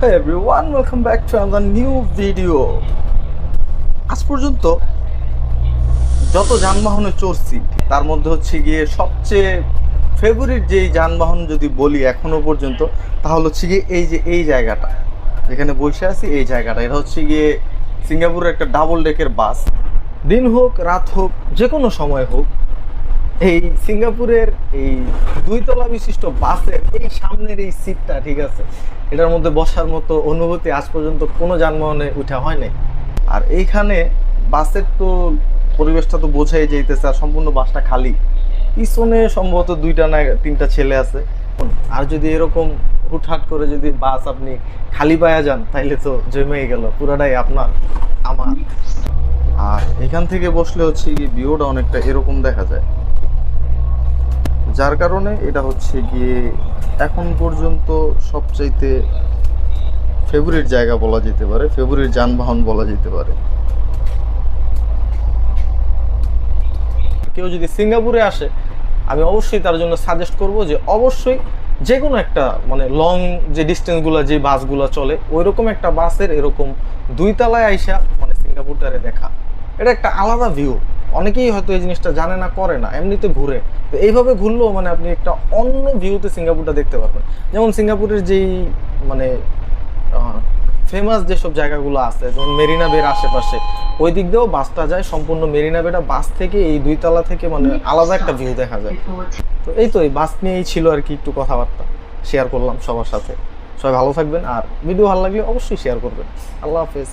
Hey everyone, welcome back to another new video. আজ পর্যন্ত যত যানবাহনে চড়ছি তার মধ্যে হচ্ছে গিয়ে সবচেয়ে ফেভারিট যেই যানবাহন যদি বলি এখনও পর্যন্ত তাহলে হচ্ছে গিয়ে এই যে এই জায়গাটা। যেখানে বসে আছি এই জায়গাটা। এটা হচ্ছে গিয়ে সিঙ্গাপুরের একটা ডাবল ডেকের বাস দিন হোক রাত হোক যে কোনো সময় হোক এই সিঙ্গাপুরের এই দুইতলা বিশিষ্ট বাসের এই সামনের এই সিটটা, ঠিক আছে? এটার মধ্যে বসার মতো অনুভূতি আজ পর্যন্ত কোনো যানবাহনে উঠা হয় নাই আর এইখানে বাসের তো পরিবেশটা তো বোঝাই যাইতেছে, আর সম্পূর্ণ বাসটা খালি। পিছনে সম্ভবত দুইটা না তিনটা ছেলে আছে। আর যদি এরকম হুটহাট করে যদি বাস আপনি খালি পায়া যান, তাইলে তো জমেই গেল, পুরাটাই আপনার, আমার। আর এখান থেকে বসলে হচ্ছে কি ভিউটা অনেকটা এরকম দেখা যায়। যার কারণে এটা হচ্ছে গিয়ে এখন পর্যন্ত সবচাইতে ফেভারিট জায়গা বলা যেতে পারে ফেভারিট যানবাহন বলা যেতে পারে। কেউ যদি সিঙ্গাপুরে আসে, আমি অবশ্যই তার জন্য সাজেস্ট করব যে অবশ্যই যে কোনো একটা মানে লং যে ডিস্টেন্সগুলো যে বাসগুলো চলে ওই রকম একটা বাসের এরকম দুই তলায় আইসা মানে সিঙ্গাপুরটারে দেখা। এটা একটা আলাদা ভিউ অনেকেই হয়তো এই জিনিসটা জানে না, করে না, এমনিতে ঘুরে। তো এইভাবে ঘুরলেও মানে আপনি একটা অন্য ভিউতে সিঙ্গাপুরটা দেখতে পারবেন। যেমন সিঙ্গাপুরের যেই মানে ফেমাস যেসব জায়গাগুলো আছে, যেমন মেরিনা বের আশেপাশে, ওই দিক দিয়েও বাসটা যায়, সম্পূর্ণ মেরিনা বেটা বাস থেকে এই দুই তলা থেকে মানে আলাদা একটা ভিউ দেখা যায়। তো এই তো এই বাস নিয়েই ছিল আর কি একটু কথাবার্তা শেয়ার করলাম সবার সাথে। সবাই ভালো থাকবেন, আর ভিডিও ভালো লাগলে অবশ্যই শেয়ার করবেন। আল্লাহ হাফেজ।